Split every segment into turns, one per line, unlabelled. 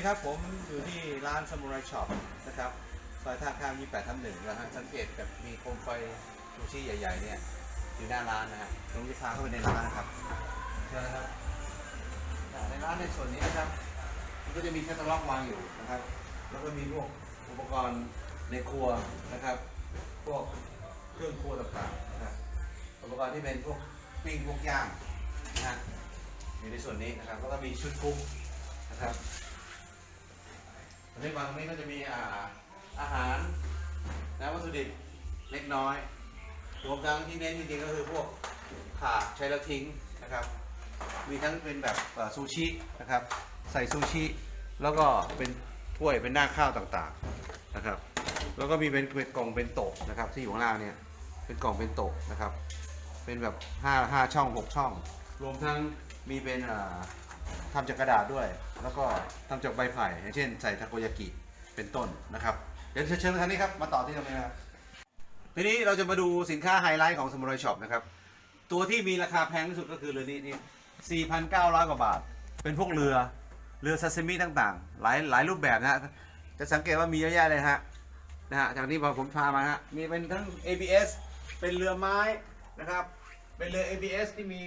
ดีครับ ผมอยู่ที่ร้านซามูไรช็อปนะครับซอยท่าข้าม28ทับหนึ่งนะฮะสังเกตกับมีโคมไฟซูชิใหญ่ๆเนี่ยอยู่หน้าร้านนะฮะตรงที่พาเข้าไปในร้านนะครับเชิญนะครับในร้านในส่วนนี้นะครับมันก็จะมีแคตตาล็อกวางอยู่นะครับ แล้วก็มีพวกอุปกรณ์ในครัวนะครับ พวกเครื่องครัวต่างๆนะครับอุปกรณ์ที่เป็นพวกปิ้งพวกย่างนะฮะอยู่ในส่วนนี้นะครับแล้วก็มีชุดคุกนะครับ อันนี้บางนี้ก็จะมีอาอาหารนะวัตถุดิบเล็กน้อยรวมทั้งที่เน้นจริงๆก็คือพวกขาใช้แล้วทิ้งนะครับ มีทั้งเป็นแบบซูชินะครับ ใส่ซูชิ แล้วก็เป็นถ้วยเป็นหน้าข้าวต่างๆนะครับ แล้วก็มีเป็นเป็นกล่องเป็นโตะนะครับ ที่อยู่ข้างล่างเนี่ยเป็นกล่องเป็นโตะนะครับ เป็นแบบ5 5ช่อง 6 ช่อง รวมทั้งมีเป็นอ่า ทำจากกระดาษด้วย แล้วก็ทำจากใบไผ่อย่างเช่นใส่ทาโกยากิเป็นต้นนะครับ เดี๋ยวเชิญทางนี้ครับ มาต่อที่ตรงนี้นะครับทีนี้เราจะมาดูสินค้าไฮไลท์ของสมุไรช็อปนะครับ ตัวที่มีราคาแพงที่สุดก็คือเรือนี้นี่ 4,900 กว่าบาท เป็นพวกเรือ เรือซาซิมิต่างๆ หลายหลายรูปแบบนะฮะ จะสังเกตว่ามีเยอะแยะเลยฮะ นะฮะ จากนี้พอผมพามาฮะ มีเป็นทั้ง ABS เป็นเรือไม้นะครับ เป็นเรือ ABS ที่มี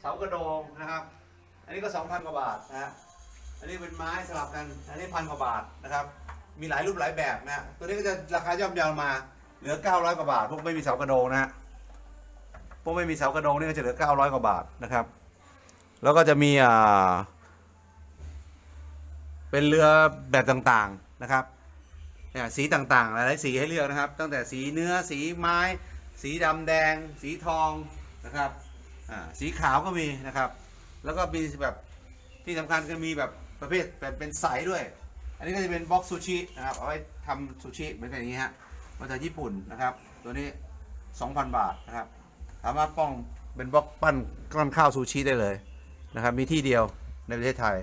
เสากระโดงนะครับ อันนี้ก็ 2,000 กว่าบาทนะฮะ อันนี้เป็นไม้สลับกัน อันนี้พันกว่าบาทนะครับ มีหลายรูปหลายแบบนะฮะตัวนี้ก็จะราคาย่อมเยาวมา เหลือ 900 กว่าบาท พวกไม่มีเสากระโดงนะฮะ พวกไม่มีเสากระโดงนี่ก็จะเหลือ 900 กว่าบาทนะครับ แล้วก็จะมีอ่า เป็นเรือแบบต่างๆนะครับเนี่ยสีต่างๆ หลายๆสีให้เลือกนะครับ ตั้งแต่สีเนื้อ สีไม้ สีดำแดง สีทองนะครับ อ่า สีขาวก็มีนะครับ แล้วก็มีแบบที่สำคัญก็มีแบบประเภทแบบเป็นใสด้วย อันนี้ก็จะเป็นบ็อกซูชินะครับเอาไว้ทำซูชิเหมือนกันอย่างนี้ฮะมาจากญี่ปุ่นนะครับ ตัวนี้ 2,000 บาทนะครับสามารถป้องเป็นบล็อกปั้นก้อนข้าวซูชิได้เลยนะครับ มีที่เดียวในประเทศไทย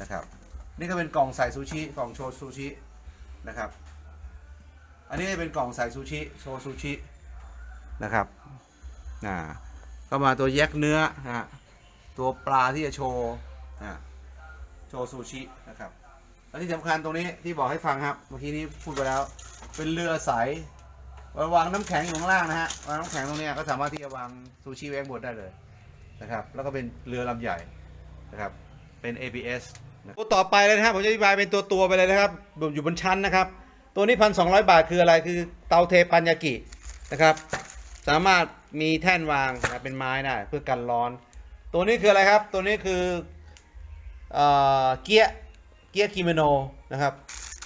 นะครับ นี่ก็เป็นกล่องใส่ซูชิกล่องโชว์ซูชินะครับ อันนี้เป็นกล่องใส่ซูชิโชว์ซูชินะครับอ่าก็มาตัวแยกเนื้อฮะ ตัวปลาที่จะโชว์โชว์ซูชินะครับและที่สำคัญตรงนี้ที่บอกให้ฟังครับเมื่อกี้นี้พูดไปแล้ว เป็นเรือใสวางน้ำแข็งอยู่ข้างล่างนะฮะวางน้ำแข็งตรงนี้ก็สามารถที่จะวางซูชิไว้ข้างบนได้เลยนะครับ แล้วก็เป็นเรือลำใหญ่นะครับเป็น ABS ตัวต่อไปเลยนะครับผมจะอธิบายเป็นตัวตัวไปเลยนะครับอยู่บนชั้นนะครับ ตัวนี้พันสองบาทคืออะไรคือเตาเทปันยากินะครับ สามารถมีแท่นวางนะเป็นไม้ได้เพื่อกันร้อน ตัวนี้คืออะไรครับ ตัวนี้คือเกียร์เกียร์คิโมโนนะครับ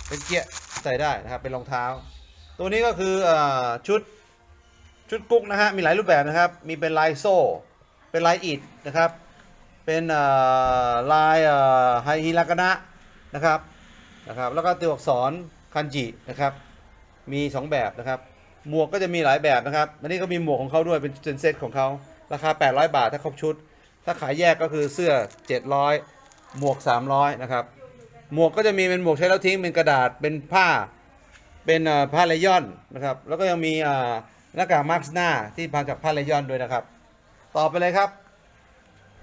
เป็นเกียร์ใส่ได้นะครับ เป็นรองเท้า ตัวนี้ก็คืออชุดชุดกุ๊กนะฮะ มีหลายรูปแบบนะครับ มีเป็นลายโซ่ เป็นลายอิฐนะครับ เป็นลายไฮฮิรากนะนะครับ นะครับ แล้วก็ตัวอักษรคันจินะครับ มี 2 แบบนะครับ หมวกก็จะมีหลายแบบนะครับ อันนี้ก็มีหมวกของเขาด้วย เป็นเซนเซ็ตของเขา ราคา 800 บาทถ้าครบชุด ถ้าขายแยกก็คือเสื้อ 700 หมวก 300 นะครับ หมวกก็จะมีเป็นหมวกใช้แล้วทิ้งเป็นกระดาษเป็นผ้าเป็นผ้าเลยอนนะครับ แล้วก็ยังมีหน้ากากมาร์คหน้าที่ทำจากผ้าเลยอนด้วยนะครับ ต่อไปเลยครับ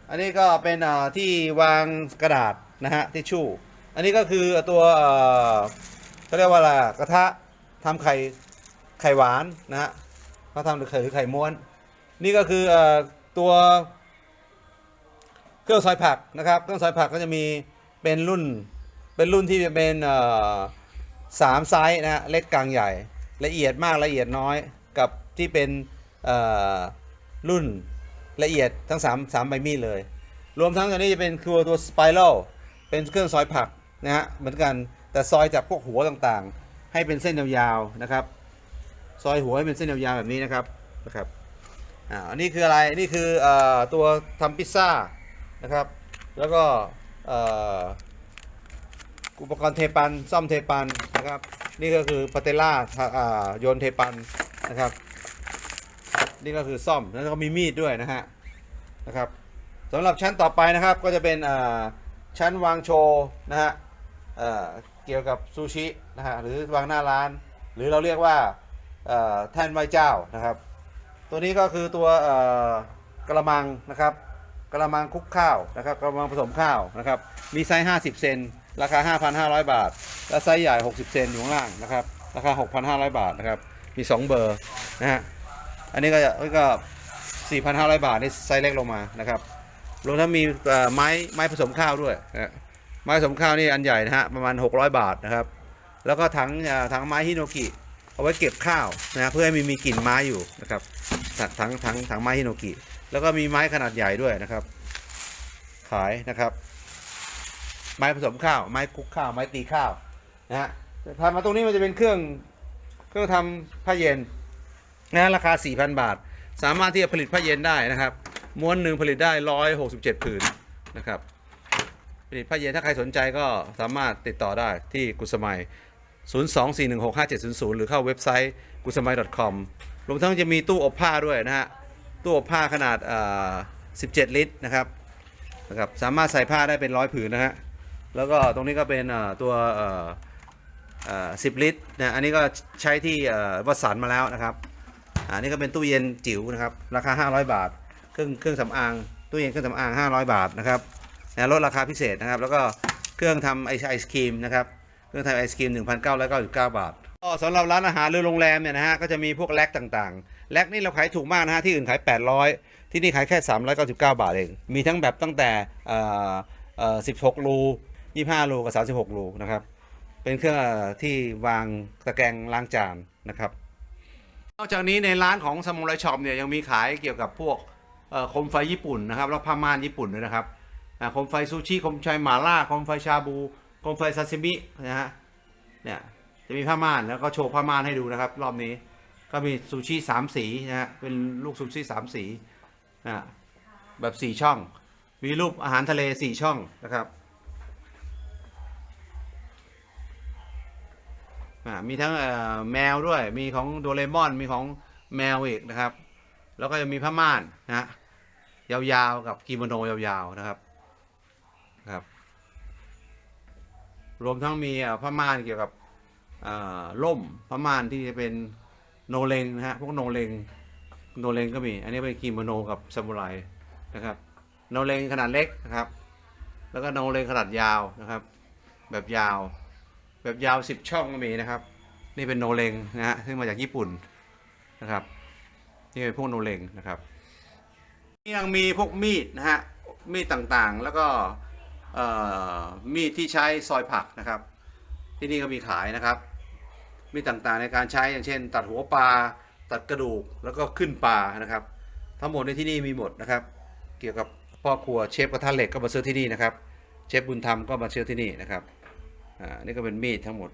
อันนี้ก็เป็นที่วางกระดาษนะฮะทิชชู่ อันนี้ก็คือตัวเขาเรียกว่าอะไรกระทะทำไข่ไข่หวานนะฮะเขาทำหรือไข่หรือไข่ม้วน นี่ก็คือตัว รื่องซอยผักนะครับ เครื่องซอยผักก็จะมีเป็นรุ่นเป็นรุ่นที่เป็นสามไซส์นะฮะเล็กกลางใหญ่ ละเอียดมากละเอียดน้อยกับที่เป็นรุ่นละเอียดทั้ง3 3ใบมีดเลย รวมทั้งตัวนี้จะเป็นคือตัวสไปรัลเป็นเครื่องซอยผักนะฮะเหมือนกันแต่ซอยจากพวกหัวต่างๆ ให้เป็นเส้นยาวๆนะครับ ซอยหัวให้เป็นเส้นยาวๆแบบนี้นะครับนะครับอ่าอันนี้คืออะไรนี่คืออตัวทำพิซซ่า นะครับ แล้วก็อุปกรณ์เทปันซ่อมเทปันนะครับ นี่ก็คือปาเตล่าโยนเทปันนะครับ นี่ก็คือซ่อมแล้วก็มีมีดด้วยนะฮะนะครับสำหรับชั้นต่อไปนะครับก็จะเป็นชั้นวางโชว์นะฮะเเกี่ยวกับซูชินะฮะหรือวางหน้าร้าน หรือเราเรียกว่าเอ่อแท่นไหว้เจ้านะครับ ตัวนี้ก็คือตัวกระมังนะครับ กระมังคลุกข้าวนะครับกระมังผสมข้าวนะครับ มีไซส์ 50 เซน ราคา 5,500 บาท และไซส์ใหญ่ 60 เซนอยู่ข้างล่างนะครับ ราคา 6,500 บาทนะครับ มี 2 เบอร์นะฮะ อันนี้ก็จะก็ 4,500 บาทนี่ไซส์เล็กลงมานะครับ รวมทั้งมีไม้ไม้ผสมข้าวด้วยนะฮะไม้ผสมข้าวนี่อันใหญ่นะฮะประมาณ 600 บาทนะครับ แล้วก็ถังถังไม้ฮิโนกิเอาไว้เก็บข้าวนะฮะเพื่อให้มีมีกลิ่นไม้อยู่นะครับถังถังถังไม้ฮิโนกิ แล้วก็มีไม้ขนาดใหญ่ด้วยนะครับ ขายนะครับ ไม้ผสมข้าว ไม้คลุกข้าว ไม้ตีข้าวนะฮะทำมาตรงนี้มันจะเป็นเครื่องเครื่องทำผ้าเย็นนะราคา 4,000 บาท สามารถที่จะผลิตผ้าเย็นได้นะครับ ม้วนหนึ่งผลิตได้ 167 ผืนนะครับ ผลิตผ้าเย็นถ้าใครสนใจก็สามารถติดต่อได้ที่กุสมัย 024165700 หรือเข้าเว็บไซต์กุสมัย .com รวมทั้งจะมีตู้อบผ้าด้วยนะฮะ ตู้อบผ้าขนาด17 ลิตรนะครับนะครับ สามารถใส่ผ้าได้เป็นร้อยผืนนะฮะ แล้วก็ตรงนี้ก็เป็นตัว10ลิตรนะอันนี้ก็ใช้ที่วัดสันมาแล้วนะครับ อันนี้ก็เป็นตู้เย็นจิ๋วนะครับ ราคา 500 บาท เครื่องเครื่องสำอาง ตู้เย็นเครื่องสำอาง 500 บาทนะครับนะลดราคาพิเศษนะครับ แล้วก็เครื่องทำไอไอศครีมนะครับ เครื่องทำไอศครีม 1,999 บาทก็สำหรับร้านอาหารหรือโรงแรมเนี่ยนะฮะ ก็จะมีพวกแลกต่างๆ แลกนี่เราขายถูกมากนะฮะที่อื่นขาย 800 ที่นี่ขายแค่ 399 บาทเอง มีทั้งแบบตั้งแต่เอ่อเอ่อ16 รู 25 รู กับ 36 รูนะครับ เป็นเครื่องที่วางตะแกรงล้างจานนะครับนอกจากนี้ในร้านของซามูไรช็อปเนี่ยยังมีขายเกี่ยวกับพวกเอ่อโคมไฟญี่ปุ่นนะครับแล้วผ้าม่านญี่ปุ่นด้วยนะครับอ่าโคมไฟซูชิโคมไฟหมาล่าโคมไฟชาบูโคมไฟซาซิมินะฮะเนี่ยจะมีผ้าม่านแล้วก็โชว์ผ้าม่านให้ดูนะครับ รอบนี้ ก็มีซูชิสามสีนะฮะเป็นลูกซูชิสามสีนะฮะแบบสี่ช่อง มีรูปอาหารทะเลสี่ช่องนะครับอ่ามีทั้งเอ่อแมวด้วยมีของโดเรมอนมีของแมวอีกนะครับ แล้วก็จะมีผ้าม่านนะฮะยาวๆกับกิโมโนยาวๆนะครับนะครับ รวมทั้งมีเอ่อผ้าม่านเกี่ยวกับเอ่อล่มผ้าม่านที่จะเป็น โนเลงนะฮะพวกโนเลงโนเลงก็มี อันนี้เป็นกิโมโนกับซามูไรนะครับโนเลงขนาดเล็กนะครับ แล้วก็โนเลงขนาดยาวนะครับ แบบยาว แบบยาวสิบช่องก็มีนะครับ นี่เป็นโนเลงนะฮะซึ่งมาจากญี่ปุ่นนะครับนี่เป็นพวกโนเลงนะครับยังมีพวกมีดนะฮะมีดต่างๆ แล้วก็มีดที่ใช้ซอยผักนะครับ ที่นี่ก็มีขายนะครับ มีต่างๆในการใช้อย่างเช่น ตัดหัวปลาตัดกระดูกแล้วก็ขึ้นปลานะครับ ทั้งหมดในที่นี่มีหมดนะครับ เกี่ยวกับพ่อครัวเชฟกระทะเหล็กก็มาซื้อที่นี่นะครับเชฟบุญธรรมก็มาซื้อที่นี่นะครับอ่านี่ก็เป็นมีดทั้งหมด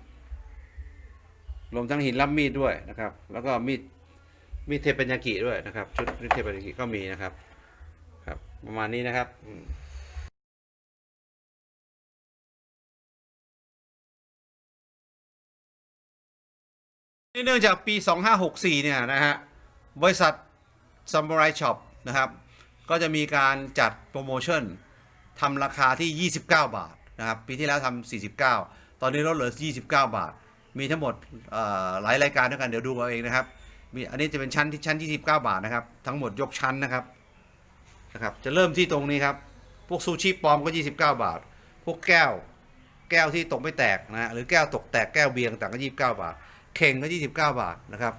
รวมทั้งหินรับมีดด้วยนะครับ แล้วก็มีดมีเทปัญญากิด้วยนะครับชุดเทปัญญากิก็มีนะครับครับ ประมาณนี้นะครับ เนื่องจากปี 2564 เนี่ยนะฮะ บริษัท Samurai Shop นะครับ ก็จะมีการจัดโปรโมชั่นทำราคาที่ 29 บาทนะครับ ปีที่แล้วทำ49 ตอนนี้ลดเหลือ 29 บาท มีทั้งหมดหลายรายการด้วยกันเดี๋ยวดูเอาเองนะครับ มีอันนี้จะเป็นชั้นที่ชั้น29 บาทนะครับ ทั้งหมดยกชั้นนะครับนะครับ จะเริ่มที่ตรงนี้ครับ พวกซูชิปลอมก็ 29 บาท พวกแก้ว แก้วที่ตกไม่แตกนะฮะหรือแก้วตกแตกแก้วเบียร์ต่างก็ 29 บาท เข่งก็29 บาทนะครับ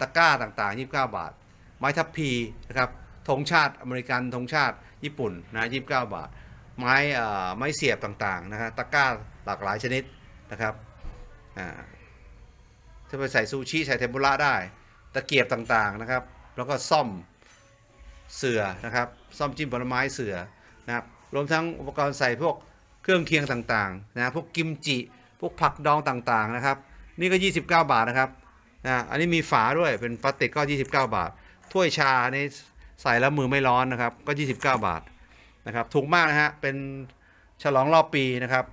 ตะกร้าต่างๆ 29 บาท ไม้ทับพีนะครับธงชาติอเมริกันธงชาติญี่ปุ่นนะ29 บาท ไม้ไม้เสียบต่างๆนะฮะตะกร้าหลากหลายชนิดนะครับอ่าถ้าไปใส่ซูชิใส่เทมปุระได้ ตะเกียบต่างๆนะครับ แล้วก็ซ่อมเสือนะครับซ่อมจิ้มผลไม้เสือนะครับรวมทั้งอุปกรณ์ใส่พวกเครื่องเคียงต่างๆนะพวกกิมจิ พวกผักดองต่างๆนะครับ นี่ก็ 29 บาทนะครับนะอันนี้มีฝาด้วยเป็นพลาสติกก็ 29 บาท ถ้วยชานี่ใส่แล้วมือไม่ร้อนนะครับ ก็ 29 บาทนะครับถูกมากนะฮะเป็นฉลองรอบปีนะครับ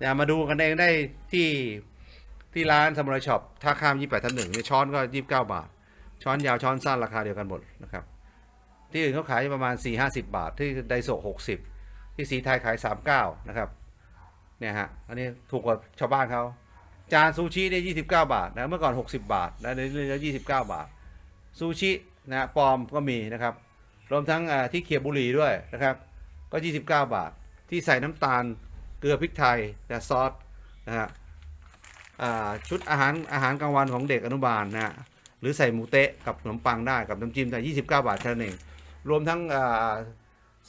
อย่ามาดูกันเองได้ที่ที่ร้านซามูไรช็อปท่าข้าม28ทับหนึ่งเนี่ยช้อนก็29บาท ช้อนยาวช้อนสั้นราคาเดียวกันหมดนะครับ ที่อื่นเขาขายประมาณ4 50บาท ที่ไดโซ60ที่สีไทยขาย39นะครับ เนี่ยฮะ อันนี้ถูกกว่าชาวบ้านเขา จานซูชิเนี่ย29บาทนะเมื่อก่อน 60 บาทแล้วเรื่อยๆ29บาทซูชินะปลอมก็มีนะครับ รวมทั้งที่เขียบบุหรี่ด้วยนะครับ ก็ 29 บาท ที่ใส่น้ำตาลเกลือพริกไทยและซอสนะฮะชุดอาหารอาหารกลางวันของเด็กอนุบาลนะฮะหรือใส่หมูเตะกับขนมปังได้กับน้ำจิ้มแต่29 บาทเท่านั้นเองรวมทั้ง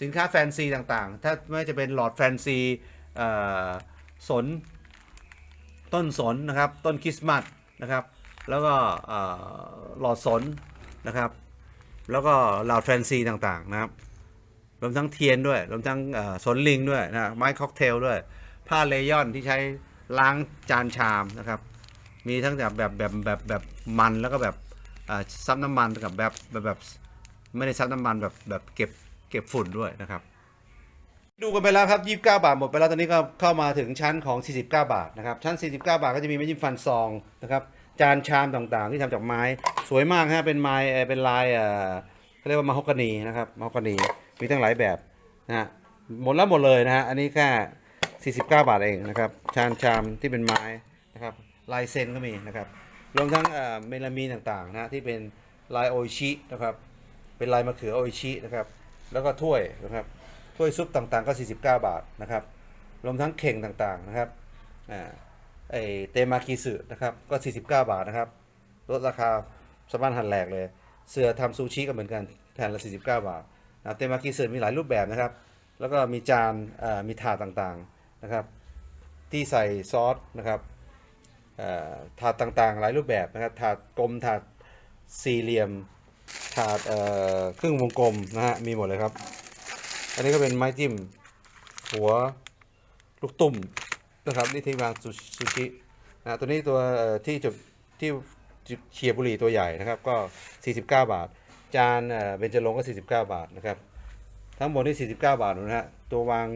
สินค้าแฟนซีต่างๆ ถ้าไม่จะเป็นหลอดแฟนซีสน ต้นสนนะครับ ต้นคริสต์มาสนะครับ แล้วก็หลอดสนนะครับ แล้วก็หลอดแฟนซีต่างๆนะครับรวมทั้งเทียนด้วยรวมทั้งสนลิงด้วยนะไม้ค็อกเทลด้วย ผ้าเลยอนที่ใช้ล้างจานชามนะครับ มีทั้งแบบแบบแบบแบบแบบมันแล้วก็แบบซับน้ำมันกับแบบแบบแบบไม่ได้ซับน้ำมันแบบแบบเก็บเก็บฝุ่นด้วยนะครับ ดูกันไปแล้วครับ29 บาทหมดไปแล้วตอนนี้ก็เข้ามาถึงชั้นของ 49 บาทนะครับชั้น 49 บาทก็จะมีไม้จิ้มฟันซองนะครับจานชามต่างๆ ที่ทำจากไม้สวยมากฮะเป็นไม้เอ่อเป็นลายเอ่อเขาเรียกว่ามาฮอกกานีนะครับมาฮอกกานีมีตั้งหลายแบบนะฮะหมดแล้วหมดเลยนะฮะอันนี้แค่49 บาทเองนะครับชานชามที่เป็นไม้นะครับลายเซ็นก็มีนะครับรวมทั้งเอ่อเมลามีนต่างๆนะฮะที่เป็นลายโออิชินะครับเป็นลายมะเขือโออิชินะครับแล้วก็ถ้วยนะครับ ถ้วยซุปต่างๆก็ 49 บาทนะครับรวมทั้งเข่งต่างๆนะครับอ่าไอเตมาคิสึนะครับก็ 49 บาทนะครับลดราคาสะบั้นหันแหลกเลย เสือทำซูชิก็เหมือนกันแผ่นละ 49 บาทนะเตมาคิสึมีหลายรูปแบบนะครับ แล้วก็มีจานอ่ามีถาดต่างๆนะครับ ที่ใส่ซอสนะครับอ่าถาดต่างๆ หลายรูปแบบนะครับถาดกลมถาดสี่เหลี่ยมถาดเอ่อครึ่งวงกลมนะฮะมีหมดเลยครับ อันนี้ก็เป็นไม้จิ้ม หัวลูกตุ่มนะครับนี่ที่วางซูชินะตัวนี้ตัวที่จุดที่เชียร์บุหรี่ตัวใหญ่นะครับก็ 49 บาท จานเบญจรงก็ 49 บาทนะครับทั้งหมดนี่ 49 บาทนะฮะตัววาง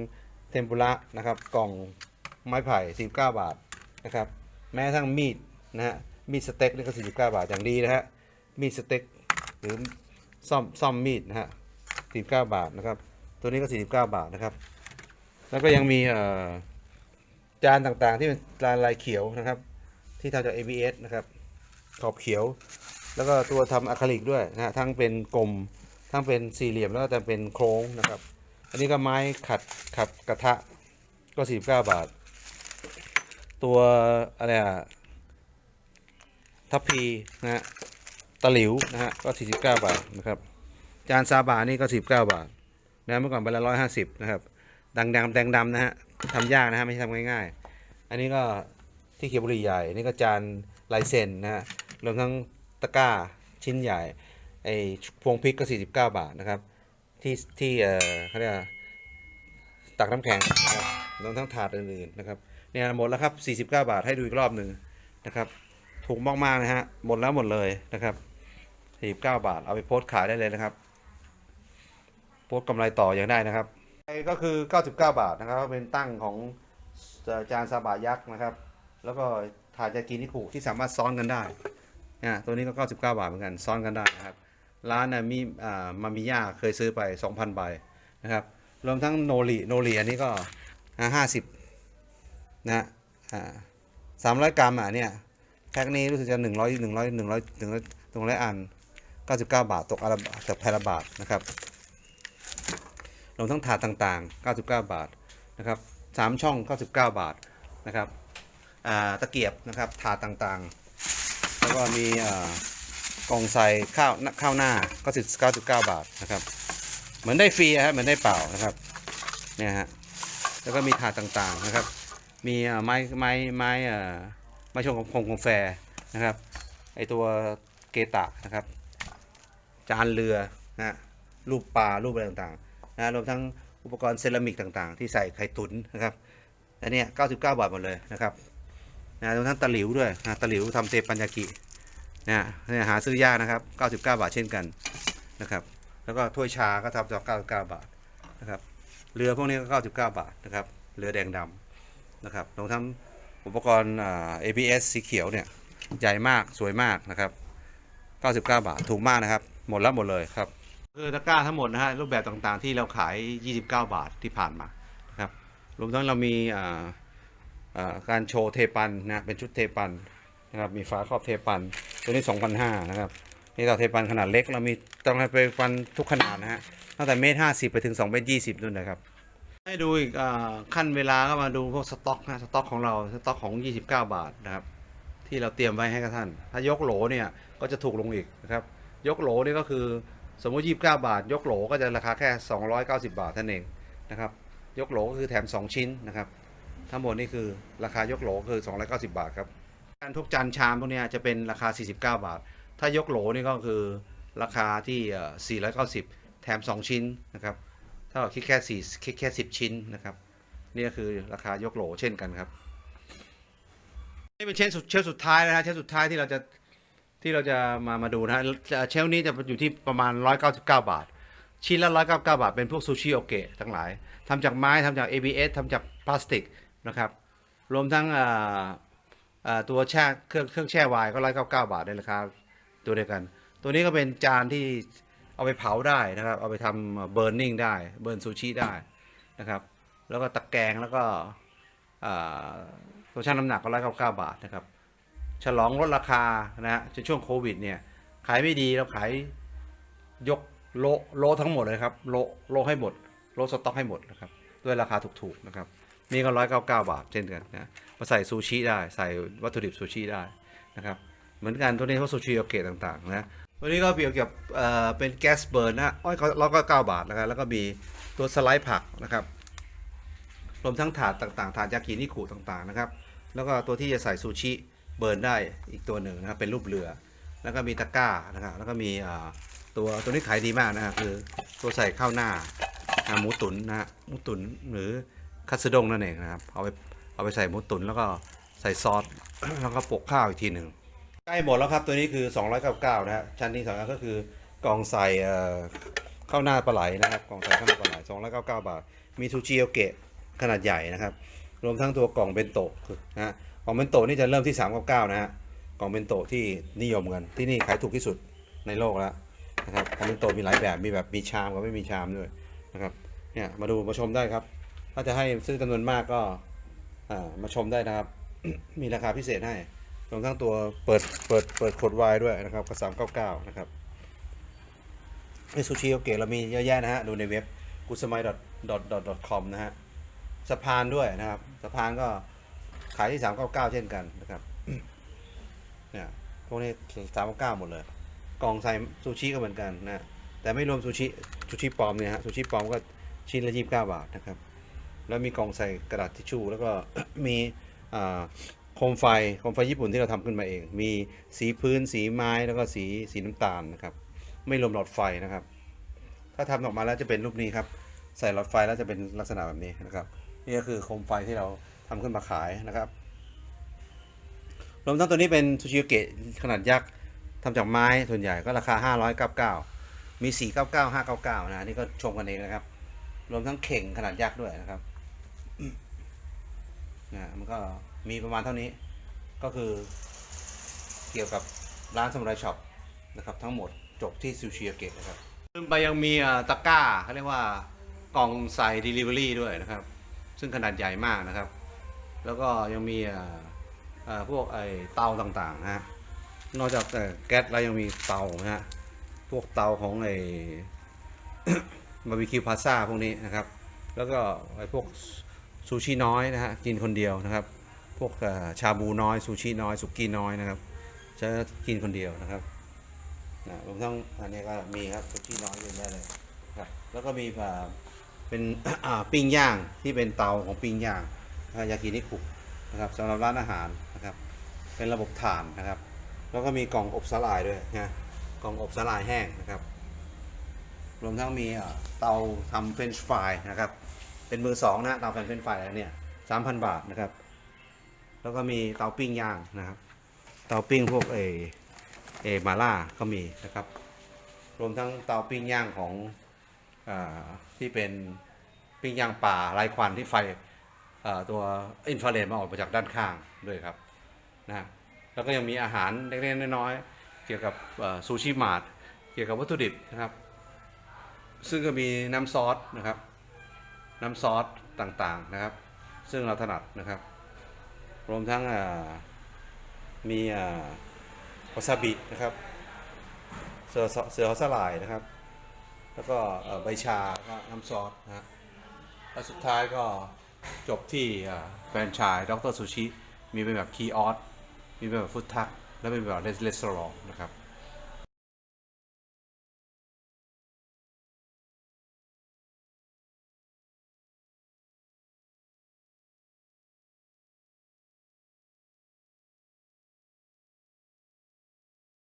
เทมปุระนะครับกล่องไม้ไผ่ 49 บาทนะครับแม้ทั่งมีดนะฮะมีดสเต็กนี่ก็ 49 บาทอย่างดีนะฮะมีดสเต็กหรือซ่อมซ่อมมีดนะฮะ 49 บาทนะครับ ตัวนี้ก็ 49 บาทนะครับ แล้วก็ยังมีจานต่างๆที่เป็นลายลายเขียวนะครับ ที่ทำจาก ABS นะครับ ขอบเขียว แล้วก็ตัวทำอะคริลิกด้วยนะฮะทั้งเป็นกลม ทั้งเป็นสี่เหลี่ยมแล้วก็แต่เป็นโค้งนะครับ อันนี้ก็ไม้ขัดขัดกระทะก็ 49 บาท ตัวอะไรอะทัพพีนะฮะตะหลิวนะฮะก็ 49 บาทนะครับ จานซาบะนี่ก็ 19 บาท นะเมื่อก่อนใบละร้อยห้าสิบนะครับดังดำแดงดำนะฮะทำยากนะฮะไม่ใช่ทำง่ายๆ อันนี้ก็ที่เขียวบุรีใหญ่นี่ก็จานลายเซ็นนะฮะรวมทั้งตะกร้าชิ้นใหญ่ไอ้พวงพริกก็ 49 บาทนะครับ ที่ที่เออเขาเรียกตักน้ำแข็งนะครับรวมทั้งถาดอื่นๆนะครับเนี่ยหมดแล้วครับ 49 บาทให้ดูอีกรอบหนึ่งนะครับถูกมากๆนะฮะหมดแล้วหมดเลยนะครับ49 บาทเอาไปโพสต์ขายได้เลยนะครับ พสต์กำไรต่อยังได้นะครับก็คือ 99 บาทนะครับ เป็นตั้งของจานซาบะยักษ์นะครับ แล้วก็ถาดยากินิคุที่สามารถซ้อนกันได้นะตัวนี้ก็ 99 บาทเหมือนกันซ้อนกันได้นะครับ ร้านนะมีอ่ามามิยาเคยซื้อไป 2,000 ใบนะครับ รวมทั้งโนริโนริอันนี้ก็ห้าสิบนะฮะอ่าสามร้อยกรัมอะเนี่ยแพ็คนี้รู้สึกจะหนึ่งร้อยหนึ่งร้อยหนึ่งร้อยหนึ่งร้อยตรงละอันเก้าสิบเก้าบาทตกอันละตกแพนละบาทนะครับ รวมทั้งถาดต่างๆ 99 บาทนะครับสามช่อง 99 บาทนะครับตะเกียบนะครับถาดต่างๆ แล้วก็มีกล่องใส่ข้าวข้าวหน้าก็สิบเก้าสิบเก้าบาทนะครับเหมือนได้ฟรีอะฮะเหมือนได้เปล่านะครับเนี่ยฮะแล้วก็มีถาดต่างๆนะครับ มีไม้ไม้ไม้ไม้ชงของคงกาแฟนะครับไอตัวเกตะนะครับ จานเรือนะฮะรูปปลารูปอะไรต่างๆ นะรวมทั้งอุปกรณ์เซรามิกต่างๆ ที่ใส่ไข่ตุ๋นนะครับอันนี้99บาทหมดเลยนะครับนะรวมทั้งตะหลิวด้วยนะตะหลิวทำเทปัญญากินะเนี่ยหาซื้อยากนะครับ99บาทเช่นกันนะครับแล้วก็ถ้วยชาก็ทำจาก99บาทนะครับเรือพวกนี้ก็99บาทนะครับเรือแดงดำนะครับรวมทั้งอุปกรณ์ ABS สีเขียวเนี่ยใหญ่มากสวยมากนะครับ 99 บาทถูกมากนะครับ หมดแล้วหมดเลยครับ คือตะกร้าทั้งหมดนะฮะรูปแบบต่างๆ ที่เราขาย 29 บาทที่ผ่านมานะครับรวมทั้งเรามีอ่าการโชว์เทปันนะเป็นชุดเทปันนะครับมีฝาครอบเทปันตัวนี้ 2,500นะครับนี่เราเทปันขนาดเล็กเรามีต้องให้ไปปันทุกขนาดนะฮะตั้งแต่เมตรห้าสิบไปถึง2เมตรยี่สิบนู่นนะครับ ให้ดูอีกอ่าขั้นเวลาก็มาดูพวกสต็อกนะสต็อกของเราสต็อกของ29บาทนะครับ ที่เราเตรียมไว้ให้กับท่าน ถ้ายกโหลเนี่ยก็จะถูกลงอีกนะครับ ยกโหลนี่ก็คือ สมมติ29 บาท ยกโหลก็จะราคาแค่ 290 บาทท่านเองนะครับยกโหลก็คือแถม 2 ชิ้นนะครับทั้งหมดนี่คือราคายกโหลคือ 290 บาทครับการทุกจานชามพวกนี้จะเป็นราคา 49 บาท ถ้ายกโหลนี่ก็คือราคาที่เอ่อ490 แถม 2 ชิ้นนะครับถ้าเราคิดแค่สี่คิดแค่สิบชิ้นนะครับนี่ก็คือราคายกโหลเช่นกันครับนี่เป็นเชลฟ์สุดเชลฟ์สุดท้ายนะฮะเชลฟ์สุดท้ายที่เราจะ ที่เราจะมามาดูนะฮะเชลฟ์นี้จะอยู่ที่ประมาณ 199 บาท ชิ้นละ 199 บาท เป็นพวกซูชิโอเกะทั้งหลายทำจากไม้ทำจาก ABS ทำจากพลาสติกนะครับ รวมทั้งตัวแช่เครื่องเครื่องแช่ไวน์ก็ 199 บาทในราคาตัวเดียวกัน ตัวนี้ก็เป็นจานที่เอาไปเผาได้นะครับ เอาไปทำเบิร์นนิ่งได้ เบิร์นซูชิได้นะครับ แล้วก็ตะแกรงแล้วก็ตัวชั่งน้ำหนักก็ 199 บาทนะครับ ฉลองลดราคานะฮะจนช่วงโควิดเนี่ยขายไม่ดีเราขายยกโลโลทั้งหมดเลยครับโลโลให้หมดโลสต็อกให้หมดนะครับด้วยราคาถูกๆนะครับนี่ก็199บาทเช่นกันนะมาใส่ซูชิได้ใส่วัตถุดิบซูชิได้นะครับเหมือนกันตัวนี้พวกซูชิโอเกะต่างๆนะตัวนี้ก็เกี่ยวกับเอ่อเป็นแก๊สเบิร์นนะอ้อยก็ร้อยก็เก้าบาทนะครับแล้วก็มีตัวสไลด์ผักนะครับรวมทั้งถาดต่างๆถาดยากินิคุต่างๆนะครับแล้วก็ตัวที่จะใส่ซูชิ เบิร์นได้อีกตัวหนึ่งนะครับเป็นรูปเรือ แล้วก็มีตะกร้านะครับแล้วก็มีตัวตัวนี้ขายดีมากนะครับคือตัวใส่ข้าวหน้าหมูตุ๋นนะฮะหมูตุ๋นหรือคัสึดงนั่นเองนะครับเอาไปเอาไปใส่หมูตุ๋นแล้วก็ใส่ซอสแล้วก็โปะข้าวอีกทีหนึ่งใกล้หมดแล้วครับตัวนี้คือ 299นะฮะชั้นที่สองก็คือกล่องใส่ข้าวหน้าปลาไหลนะครับกล่องใส่ข้าวหน้าปลาไหล299 บาท มีซูชิโอเกะขนาดใหญ่นะครับ รวมทั้งตัวกล่องเบนโตะนะฮะ กล่องเบนโตนี่จะเริ่มที่ 399 นะฮะกล่องเบนโตที่นิยมกันที่นี่ขายถูกที่สุดในโลกแล้วนะครับกล่องเบนโตมีหลายแบบมีแบบมีชามกับไม่มีชามด้วยนะครับเนี่ยมาดูมาชมได้ครับ ถ้าจะให้ซื้อจำนวนมากก็มาชมได้นะครับ มีราคาพิเศษให้รวมทั้งตัวเปิดเปิดเปิดขวดไวน์ด้วยนะครับก็สามเก้าเก้านะครับไอซูชิโอเกะเรามีเยอะแยะนะฮะ ดูในเว็บ g u s a m a i dot dot dot com นะฮะสะพานด้วยนะครับสะพานก็ ขายที่สามเก้าเก้าเช่นกันนะครับเนี่ยพวกนี้สามเก้าเก้าหมดเลย กล่องใส่ซูชิก็เหมือนกันนะแต่ไม่รวมซูชิซูชิปลอมเนี่ยฮะซูชิปลอมก็ชิ้นละยี่สิบเก้าบาทนะครับ แล้วมีกล่องใส่กระดาษทิชชู่แล้วก็มีอ่าโคมไฟโคมไฟญี่ปุ่นที่เราทำขึ้นมาเอง มีสีพื้นสีไม้แล้วก็สีสีน้ำตาลนะครับ ไม่รวมหลอดไฟนะครับ ถ้าทำออกมาแล้วจะเป็นรูปนี้ครับ ใส่หลอดไฟแล้วจะเป็นลักษณะแบบนี้นะครับ นี่ก็คือโคมไฟที่เรา ทำขึ้นมาขายนะครับ รวมทั้งตัวนี้เป็นซูชิโอเกะขนาดยักษ์ทำจากไม้ส่วนใหญ่ก็ราคา 599 มี 499 599 นะนี่ก็ชมกันเองนะครับ รวมทั้งเข่งขนาดยักษ์ด้วยนะครับนะมันก็มีประมาณเท่านี้ก็คือเกี่ยวกับร้านสมุไรช็อปนะครับ ทั้งหมดจบที่ซูชิโอเกะนะครับขึ้นไปยังมีตะกร้าเขาเรียกว่ากล่องใส่ Delivery ด้วยนะครับ ซึ่งขนาดใหญ่มากนะครับ แล้วก็ยังมีพวกไอเตาต่างๆนะฮะนอกจากแต่แก๊สแล้วยังมีเตานะฮะพวกเตาของไอบาร์บีคิวพาซ่าพวกนี้นะครับ แล้วก็ไอพวกซูชิน้อยนะฮะกินคนเดียวนะครับ พวกชาบูน้อยซูชิน้อยสุกี้น้อยนะครับจะกินคนเดียวนะครับนะรวมทั้งอันนี้ก็มีครับซูชิน้อยอยู่ได้เลยครับแล้วก็มีอ่าเป็นปิ้งย่างที่เป็นเตาของปิ้งย่าง ยากินิคุนะครับสำหรับร้านอาหารนะครับ เป็นระบบถ่านนะครับ แล้วก็มีกล่องอบสลายด้วยนะกล่องอบสลายแห้งนะครับ รวมทั้งมีเตาทำเฟรนช์ฟรายนะครับ เป็นมือสองนะเตาแฟนเฟรนช์ฟรายแล้วเนี่ยสามพันบาทนะครับ แล้วก็มีเตาปิ้งย่างนะครับ เตาปิ้งพวกเอเอมาล่าก็มีนะครับ รวมทั้งเตาปิ้งย่างของอที่เป็นปิ้งย่างป่าไร้ควันที่ไฟ ตัวอินฟราเรดมาออกมาจากด้านข้างด้วยครับนะแล้วก็ยังมีอาหารเล็กๆน้อยๆเกี่ยวกับซูชิมาร์ทเกี่ยวกับวัตถุดิบนะครับ ซึ่งก็มีน้ำซอสนะครับ น้ำซอสต่างๆนะครับ ซึ่งเราถนัดนะครับ รวมทั้งมีอ่าวาซาบินะครับเสือเสือสลายนะครับ แล้วก็ใบชาก็น้ำซอสนะฮะและสุดท้ายก็ จบที่แฟรนไชส์ดรซูชิ มีเป็นแบบคีออสมีเป็นแบบฟุตทัก และเป็นแบบเรสเตอรองนะครับ